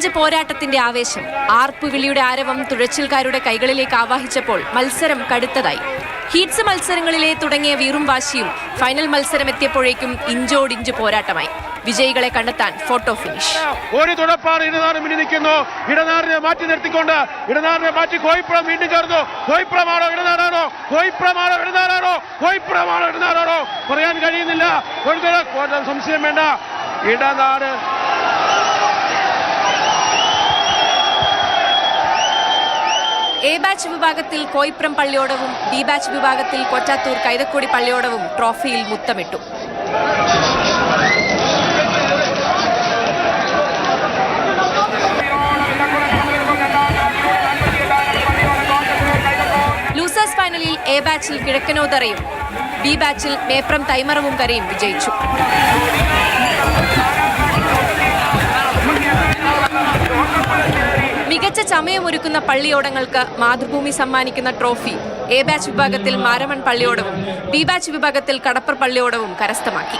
പോരാട്ടത്തിന്റെ ആവേശം. ആർപ്പുവിളിയുടെ ആരവം തുഴച്ചിൽക്കാരുടെ കൈകളിലേക്ക് ആവാഹിച്ചപ്പോൾ മത്സരം കടുത്തതായി. ഹീറ്റ്സ് മത്സരങ്ങളിലെ തുടങ്ങിയ വീറും വാശിയും ഫൈനൽ മത്സരം എത്തിയപ്പോഴേക്കും ഇഞ്ചോടിഞ്ച് പോരാട്ടമായി. വിജയികളെ കണ്ടെത്താൻ ഫോട്ടോ ഫിനിഷ്. ഒരു തുടപ്പാട് ഇടനാട് മുന്നിൽ നിൽക്കുന്നു. ഇടനാടിനെ മാറ്റി നിർത്തിക്കൊണ്ട് ഇടനാടിനെ മാറ്റി കോയിപ്പുറം വീണ്ടും ചേർന്നു. കോയിപ്പുറമാണോ ഇടനാടാണോ? കോയിപ്പുറമാണോ ഇടനാടാണോ? കോയിപ്പുറമാണോ ഇടനാടാണോ? പറയാൻ കഴിയുന്നില്ല. ഒരു സംശയം വേണ്ട. ഇടനാട് എ ബാച്ച് വിഭാഗത്തിൽ കോയിപ്രം പള്ളിയോടവും ബി ബാച്ച് വിഭാഗത്തിൽ കൊറ്റാത്തൂർ കൈതക്കോടി പള്ളിയോടവും ട്രോഫിയിൽ മുത്തമിട്ടു. ലൂസേഴ്സ് ഫൈനലിൽ എ ബാച്ചിൽ കിഴക്കനോതറയും ബി ബാച്ചിൽ മേപ്രം തൈമറവും കരയും വിജയിച്ചു. മികച്ച ചമയമൊരുക്കുന്ന പള്ളിയോടങ്ങൾക്ക് മാതൃഭൂമി സമ്മാനിക്കുന്ന ട്രോഫി എ ബാച്ച് വിഭാഗത്തിൽ മാരമൺ പള്ളിയോടവും ബി ബാച്ച് വിഭാഗത്തിൽ കടപ്പർ പള്ളിയോടവും കരസ്ഥമാക്കി.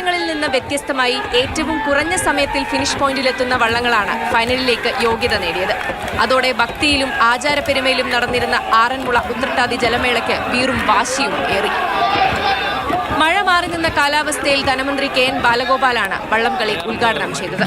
വർഷങ്ങളിൽ നിന്ന് വ്യത്യസ്തമായി ഏറ്റവും കുറഞ്ഞ സമയത്തിൽ ഫിനിഷ് പോയിന്റിലെത്തുന്ന വള്ളങ്ങളാണ് ഫൈനലിലേക്ക് യോഗ്യത നേടിയത്. അതോടെ ഭക്തിയിലും ആചാരപ്പെരുമയിലും നടന്നിരുന്ന ആറന്മുള ഉത്രട്ടാതി ജലമേളയ്ക്ക് വീറും വാശിയും ഏറി. മഴ മാറി നിന്ന കാലാവസ്ഥയിൽ ധനമന്ത്രി കെ എൻ ബാലഗോപാലാണ് വള്ളംകളി ഉദ്ഘാടനം ചെയ്തത്.